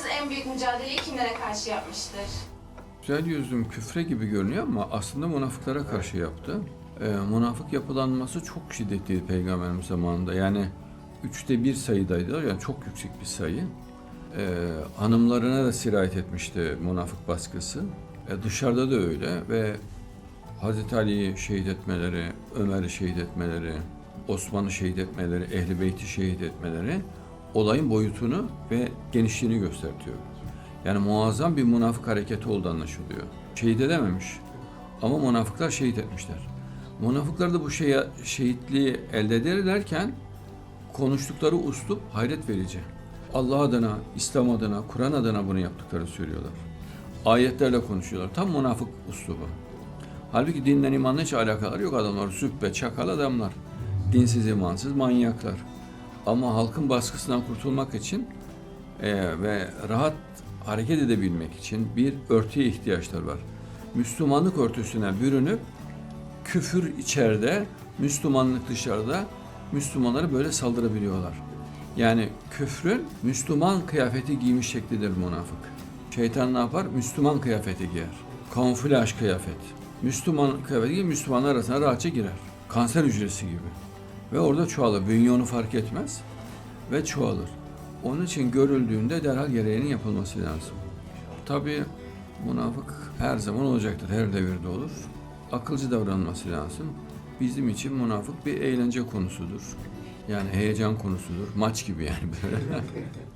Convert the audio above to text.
Efendimiz en büyük mücadeleyi kimlere karşı yapmıştır? Güzel yüzlüm küfre gibi görünüyor ama aslında münafıklara karşı yaptı. Ee, münafık yapılanması çok şiddetliydi Peygamberimiz zamanında. Yani üçte bir sayıdaydı. Yani çok yüksek bir sayı. Ee, hanımlarına da sirayet etmişti münafık baskısı. E, dışarıda da öyle ve Hazreti Ali'yi şehit etmeleri, Ömer'i şehit etmeleri, Osman'ı şehit etmeleri, Ehli Beyt'i şehit etmeleri olayın boyutunu ve genişliğini gösteriyor. Yani muazzam bir münafık hareketi oldu anlaşılıyor. Şehit edememiş ama münafıklar şehit etmişler. Münafıklar da bu şeye, şehitliği elde ederlerken konuştukları uslup hayret verici. Allah adına, İslam adına, Kur'an adına bunu yaptıkları söylüyorlar. Ayetlerle konuşuyorlar. Tam münafık uslubu. Halbuki dinle imanla hiç alakaları yok adamlar. Züppe, çakal adamlar. Dinsiz, imansız manyaklar. Ama halkın baskısından kurtulmak için e, ve rahat hareket edebilmek için bir örtüye ihtiyaçları var. Müslümanlık örtüsüne bürünüp küfür içeride, Müslümanlık dışarıda Müslümanlara böyle saldırabiliyorlar. Yani küfrün Müslüman kıyafeti giymiş şeklidir münafık. Şeytan ne yapar? Müslüman kıyafeti giyer. Kamuflaj kıyafet. Müslüman kıyafeti giyer, Müslümanlar arasına rahatça girer. Kanser hücresi gibi. Ve orada çoğalır. Bünye onu fark etmez ve çoğalır. Onun için görüldüğünde derhal gereğinin yapılması lazım. Tabii münafık her zaman olacaktır, her devirde olur. Akılcı davranması lazım. Bizim için münafık bir eğlence konusudur. Yani heyecan konusudur. Maç gibi yani böyle.